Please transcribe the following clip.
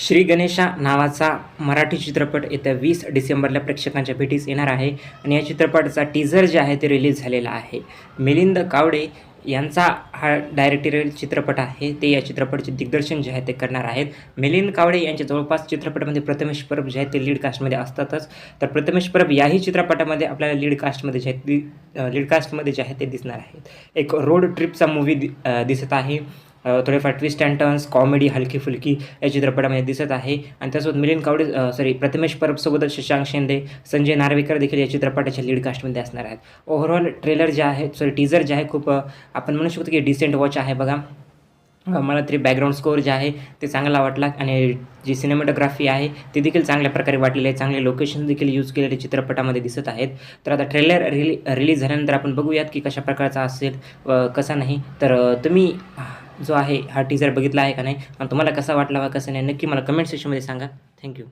श्री गणेशा नावाचा मराठी चित्रपट येत्या वीस डिसेंबरला प्रेक्षकांच्या भेटीस येणार आहे. आणि या चित्रपटाचा टीझर जे आहे ते रिलीज झालेला आहे. मिलिंद कावडे यांचा हा डायरेक्टरियल चित्रपट आहे. ते या चित्रपटाचे दिग्दर्शन जे आहे ते करणार आहेत. मिलिंद कावडे यांच्या जवळपास चित्रपटामध्ये प्रथमेश परब जे आहे ते लीड कास्टमध्ये असतातच. तर प्रथमेश परब याही चित्रपटामध्ये आपल्याला लीड कास्टमध्ये जे आहे लीड कास्टमध्ये जे आहे ते दिसणार आहेत. एक रोड ट्रिपचा मूवी दि दिसत आहे. थोडेफार ट्विस्ट अँड टर्न्स कॉमेडी हलकी फुलकी या चित्रपटामध्ये दिसत आहे. आणि त्यासोबत मिलिंद कावडे सॉरी प्रथमेश परबसोबतच शशांक शिंदे संजय नार्वेकर देखील या चित्रपटाच्या लीड कास्टमध्ये असणार आहेत. ओव्हरऑल ट्रेलर जे आहे सॉरी टीझर जे आहे खूप आपण म्हणू शकतो की डिसेंट वॉच आहे बघा. मला तरी बॅकग्राऊंड स्कोअर जे आहे ते चांगला वाटला. आणि जी सिनेमॅटोग्राफी आहे ती देखील चांगल्या प्रकारे वाटलेली आहे. चांगले लोकेशन देखील यूज केलेले चित्रपटामध्ये दिसत आहेत. तर आता ट्रेलर रिली रिलीज झाल्यानंतर आपण बघूयात की कशा प्रकारचा असेल व कसा नाही. तर तुम्ही जो आहे हा टीजर बघितला आहे का नाही? आणि तुम्हाला कसा वाटला वा कसा नाही नक्की मला कमेंट सेक्शनमध्ये सांगा. थँक्यू